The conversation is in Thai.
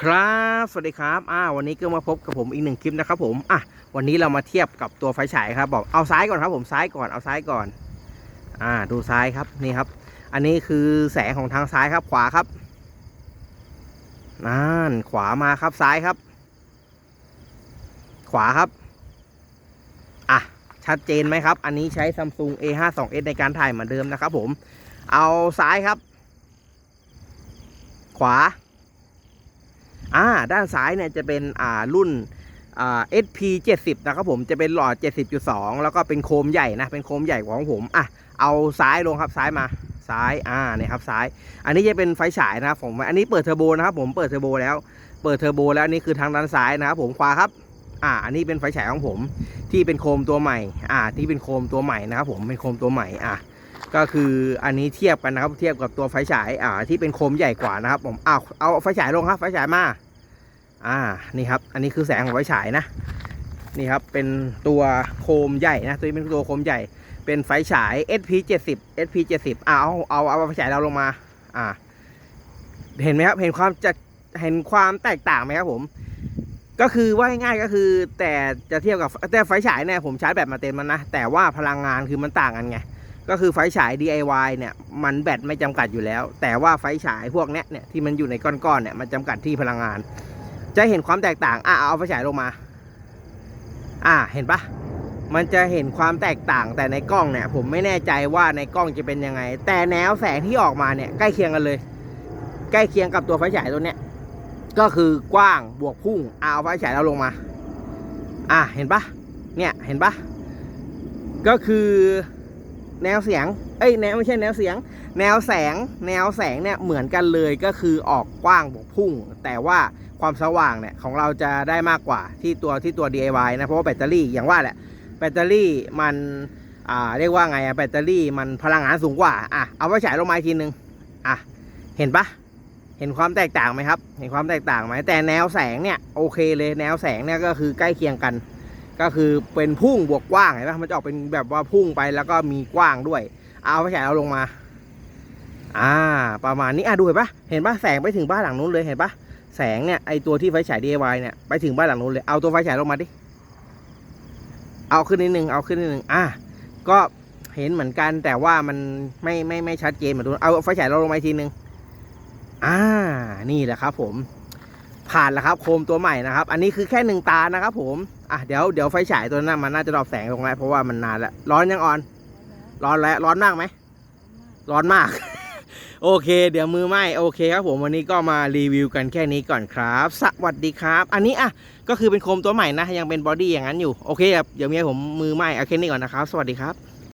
ครับสวัสดีครับอ่าวันนี้ก็มาพบกับผมอีกหนึ่งคลิปนะครับผมอะวันนี้เรามาเทียบกับตัวไฟฉายครับ บอกเอาซ้ายก่อนครับผมซ้ายก่อนเอาซ้ายก่อน อ่า ดูซ้ายครับนี่ครับ อันนี้คือแสงของทางซ้ายครับขวาครับนั่นขวามาครับซ้ายครับ ขวาครับอะชัดเจนไหมครับ อันนี้ใช้ Samsung A52s ในการถ่ายเหมือนเดิมนะครับผม เอาซ้ายครับ ขวา อ่าด้านซ้ายเนี่ยจะเป็นอ่ารุ่นอ่า SP 70 นะครับผมจะเป็นหลอด 70.2 แล้วก็เป็นโคมใหญ่นะ เป็นโคมใหญ่ของผมอะเอาซ้ายลงครับซ้ายมาซ้ายอ่าเนี่ยครับซ้าย อันนี้จะเป็นไฟฉายนะครับผมอันนี้เปิดเทอร์โบนะครับผมเปิดเทอร์โบแล้ว เปิดเทอร์โบแล้วนี่คือทางด้านซ้ายนะครับผมขวาครับอ่าอันนี้เป็นไฟฉายของผมที่เป็นโคมตัวใหม่ อ่า ที่เป็นโคมตัวใหม่นะครับผมเป็นโคมตัวใหม่อะก็คืออันนี้เทียบกันนะครับเทียบกับตัวไฟฉายอ่าที่เป็นโคมใหญ่กว่านะครับผมอ้าวเอาไฟฉายลงครับไฟฉายมา อ่านี่ครับ อันนี้คือแสงของไฟฉายนะนี่ครับเป็นตัวโคมใหญ่นะตัวนี้เป็นตัวโคมใหญ่ เป็นไฟฉาย SP 70 SP 70อ่าเอาเอาเอาไฟฉายเราลงมา อ่า เห็นไหมครับเห็นความจะเห็นความแตกต่างไหมครับผม ก็คือว่าง่ายๆก็คือ แต่จะเทียบกับแต่ไฟฉายเนี่ยผมชาร์จแบตมาเต็มมันนะแต่ว่าพลังงานคือมันต่างกันไงก็คือไฟฉาย DIY เนี่ยมันแบตไม่จำกัดอยู่แล้ว แต่ว่าไฟฉายพวกเนี้ยเนี่ยที่มันอยู่ในก้อนๆเนี่ยมันจำกัดที่พลังงาน จะเห็นความแตกต่าง อะเอาไฟฉายลงมา อะเห็นปะมันจะเห็นความแตกต่างแต่ในกล้องเนี่ย ผมไม่แน่ใจว่าในกล้องจะเป็นยังไง แต่แนวแสงที่ออกมาเนี่ยใกล้เคียงกันเลย ใกล้เคียงกับตัวไฟฉายตัวเนี้ยก็คือกว้างบวกพุ่งอะเอาไฟฉายเราลงมา อะเห็นปะเนี่ยเห็นปะก็คือ แนวเสียง เอ้ยแนวไม่ใช่แนวเสียง แนวแสง แนวแสงเนี่ยเหมือนกันเลยก็คือออกกว้างบวกพุ่ง แต่ว่าความสว่างเนี่ยของเราจะได้มากกว่าที่ตัวที่ตัว DIY นะ เพราะว่าแบตเตอรี่อย่างว่าแหละ แบตเตอรี่มันอ่าเรียกว่าไงอะแบตเตอรี่มันพลังงานสูงกว่าอะเอาไฟฉายลงมาอีกทีนึงอะเห็นปะเห็นความแตกต่างไหมครับ เห็นความแตกต่างไหมแต่แนวแสงเนี่ยโอเคเลยแนวแสงเนี่ยก็คือใกล้เคียงกัน ก็คือเป็นพุ่งบวกกว้างเห็นปะมันจะออกเป็นแบบว่าพุ่งไปแล้วก็มีกว้างด้วย เอาไฟฉายเราลงมา อ่า ประมาณนี้อะดูเห็นปะเห็นปะแสงไปถึงบ้านหลังนู้นเลยเห็นปะแสงเนี่ยไอตัวที่ไฟฉาย DIY เนี่ยไปถึงบ้านหลังนู้นเลยเอาตัวไฟฉายลงมาดิเอาขึ้นนิดนึงเอาขึ้นนิดนึงอะก็เห็นเหมือนกันแต่ว่ามันไม่ไม่ไม่ชัดเจนเหมือนทุนเอาไฟฉายเราลงมาอีกทีนึงอ่านี่แหละครับ ผม ผ่านแล้วครับ โคมตัวใหม่นะครับ อันนี้คือแค่หนึ่งตานะครับ ผม อะเดี๋ยวเดี๋ยวไฟฉายตัวนั้นมันน่าจะดรอปแสงลงแล้วเพราะว่ามันนานแล้วร้อนยังออน ร้อนแล้วร้อนมากไหมร้อนมาก โอเค เดี๋ยวมือไหมโอเคครับผมวันนี้ก็มารีวิวกันแค่นี้ก่อนครับ สวัสดีครับ อันนี้อะก็คือเป็นโคมตัวใหม่นะ ยังเป็นบอดี้อย่างนั้นอยู่ โอเคครับเดี๋ยวเมียผมมือไหมเอาแค่นี้ก่อนนะครับ สวัสดีครับ